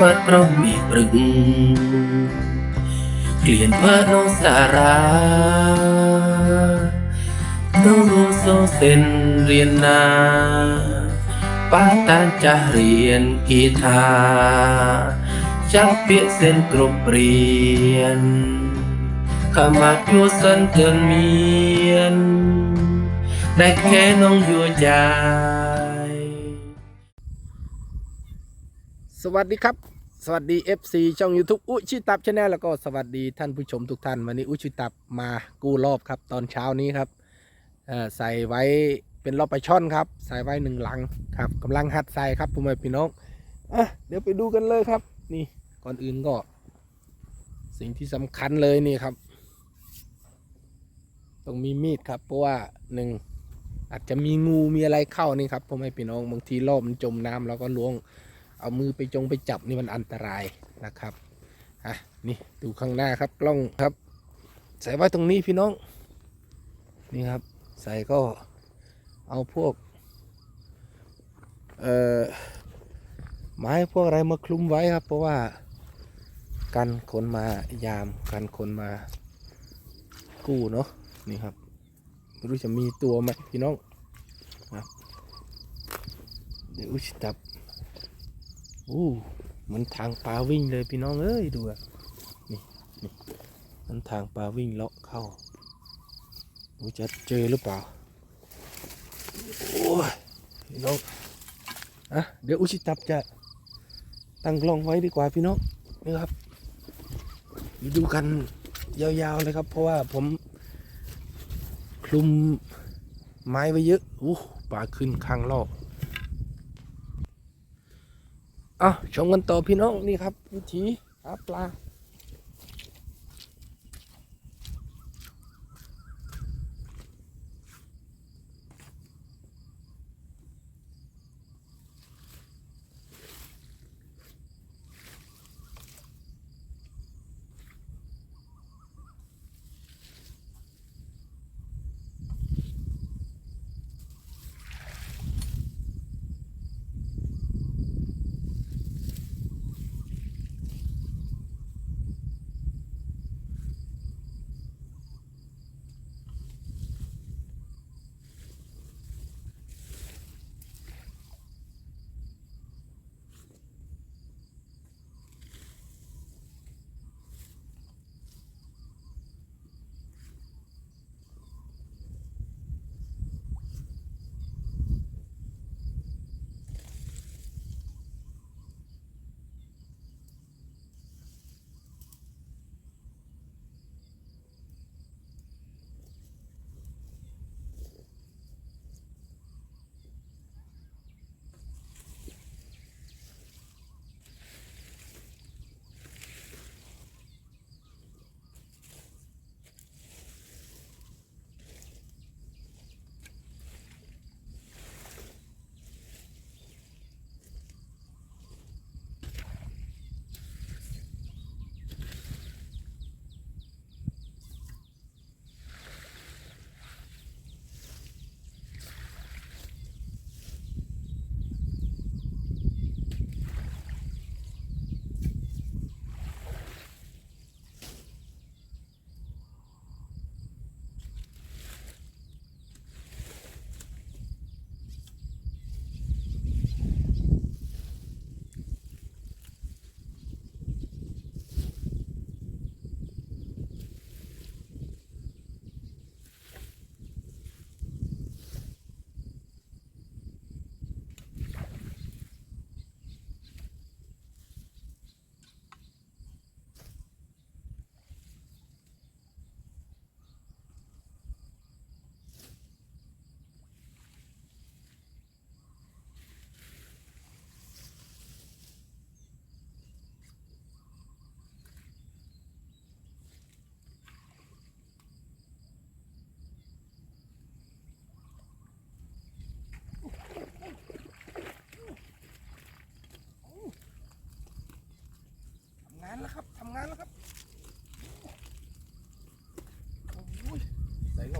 បាត់ប្រមេព្រឹងក្លៀនបាត់នងសារ៉ាទៅរូសូសិនរៀនណាបាតានចាស់រៀនគីថាចាំពាក្យសិនគ្រប់រៀនកម្មយោសិនទិនមានដែលខែនងយោចា วัสดีครับ สวัสดี FC ช่อง YouTube อุชิตับชาแนลแล้วก็สวัสดีท่านผู้ชมทุกท่าน วันนี้อุชิตับมากู้รอบครับ ตอนเช้านี้ครับใส่ไว้เป็นรอบปลาช่อนครับ ใส่ไว้หนึ่งหลังครับกำลังหัดใส่ครับพ่อแม่พี่น้องอะเดี๋ยวไปดูกันเลยครับ นี่ก่อนอื่นก็ สิ่งที่สำคัญเลยนี่ครับต้องมีมีดครับ เพราะว่าหนึ่งอาจจะมีงูมีอะไรเข้านี่ครับพ่อแม่พี่น้องบางทีรอบมันจมน้ำแล้วก็ล้วง เอามือไปจงไปจับนี่มันอันตรายนะครับอะนี่ดูข้างหน้าครับกล้องครับ ใส่ไว้ตรงนี้พี่น้อง นี่ครับใส่ก็เอาพวกเอ่อไม้พวกอะไรมาคลุมไว้ครับ เพราะว่ากันคนมายามกันคนมากู้เนาะนี่ครับไม่รู้จะมีตัวไหมพี่น้องครับเดี๋ยวอุชิตับ อู้มันทางปลาวิ่งเลยพี่น้องเอ้ยดูอะนี่นี่มันทางปลาวิ่งเลาะเข้าดูจะเจอหรือเปล่าโอ้ยพี่น้องอะเดี๋ยวอุชิตับจะตั้งกล้องไว้ดีกว่าพี่น้องนี่ครับดูกันยาวๆเลยครับ เพราะว่าผมคลุมไม้ไว้เยอะอู้ปลาขึ้นข้างลอก อะชมกันต่อพี่น้องนี่ครับ วิธีหาปลา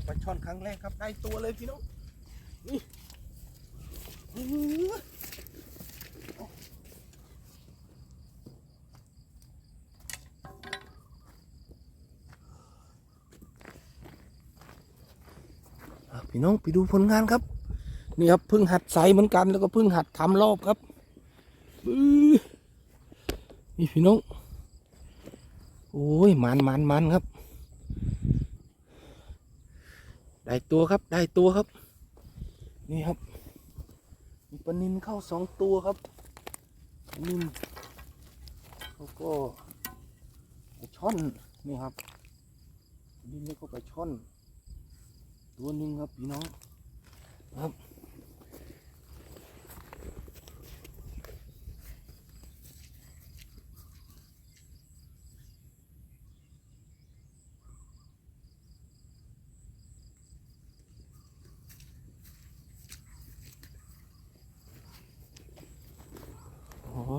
ปลาช่อนครั้งแรกครับได้ตัวเลยพี่น้องนี่พี่น้องไปดูผลงานครับ นี่ครับเพิ่งหัดใสเหมือนกันแล้วก็เพิ่งหัดทำรอบครับนี่พี่น้อง โอ้ยมันมันมันครับ ได้ตัวครับ ได้ตัวครับ นี่ครับมีปลานินเข้าสองตัวครับนินแล้วก็ไปช่อนนี่ครับปลานินแล้วก็ไปช่อน ตัวหนึ่งครับพี่น้องครับ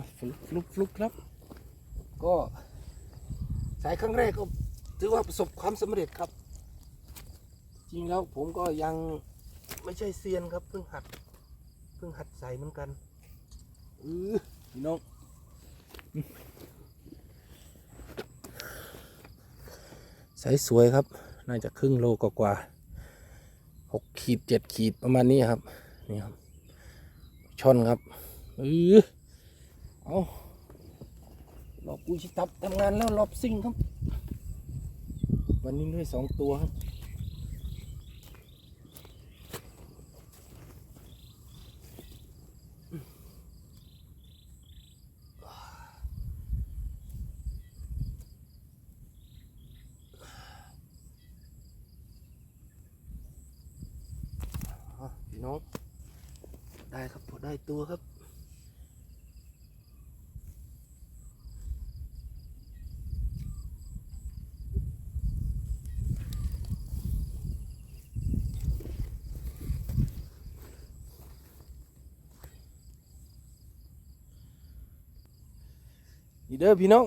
ยฟลุกฟลุกฟลุกครับ ก็สายครั้งแรกก็ถือว่าประสบความสำเร็จครับ จริงแล้วผมก็ยังไม่ใช่เซียนครับเพิ่งหัดเพิ่งหัดใส่เหมือนกันเออพี่น้องใส่สวยครับ น่าจะครึ่งโลกว่าหกขีดเจ็ดขีดประมาณนี้ครับ นี่ครับ ช่อนครับเออ เอารอบกุชิตับทำงานแล้วรอบซิ่งครับ วันนี้ด้วยสองตัวครับพี่น้องได้ครับพอได้ตัวครับ เด้อพี่น้อง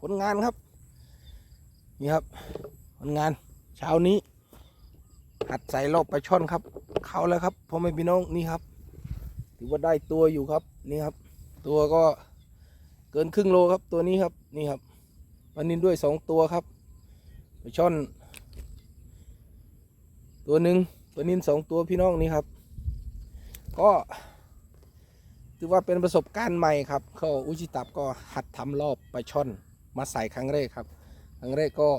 ผลงานครับ นี่ครับ ผลงานเช้านี้ หัดใส่รอบปลาช่อนครับ เข้าแล้วครับพ่อแม่พี่น้องนี่ครับ ถือว่าได้ตัวอยู่ครับนี่ครับ ตัวก็เกินครึ่งโลครับตัวนี้ครับนี่ครับปลานินด้วยสองตัวครับปลาช่อน ตัวหนึ่งปลานินสองตัวพี่น้องนี่ครับ ก็ ถือว่าเป็นประสบการณ์ใหม่ครับเขาอุจิตับก็หัดทำรอบปลาช่อนมาใส่ครั้งแรกครับ ครั้งแรกก็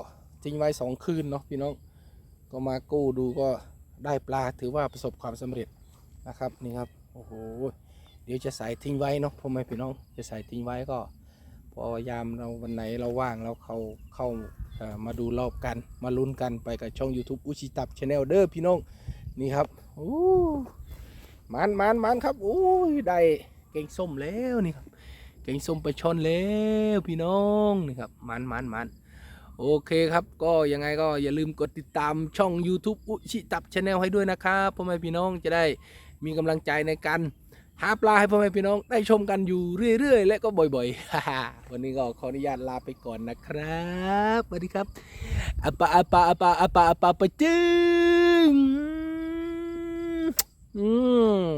ทิ้งไว้สองคืนเนาะพี่น้องก็มากู้ดูก็ได้ปลาถือว่าประสบความสำเร็จนะครับนี่ครับโอ้โหเดี๋ยวจะใส่ทิ้งไว้เนาะพ่อแม่พี่น้องจะใส่ทิ้งไว้ก็พอยามเราวันไหนเราว่างเราเขาเข้ามาดูรอบกันมาลุ้นกันไปกับช่อง YouTube อุชิตับชาแนลเด้อพี่น้องนี่ครับโอ้มันมันมันครับโอ้ยได้ เก่งส้มแล้วนี่ครับเก่งส้มไปชนแล้วพี่น้องนี่ครับมันมันมันโอเคครับ ก็ยังไงก็อย่าลืมกดติดตามช่อง YouTube อุชิตับชาแนลให้ด้วยนะครับพ่อแม่พี่น้องจะได้มีกำลังใจในการหาปลาให้พ่อแม่พี่น้องได้ชมกันอยู่เรื่อย ๆ และก็บ่อยๆ วันนี้ก็ขออนุญาตลาไปก่อนนะครับสวัสดีครับอะปะอปะอปะอปะอะปะปะจึงอืม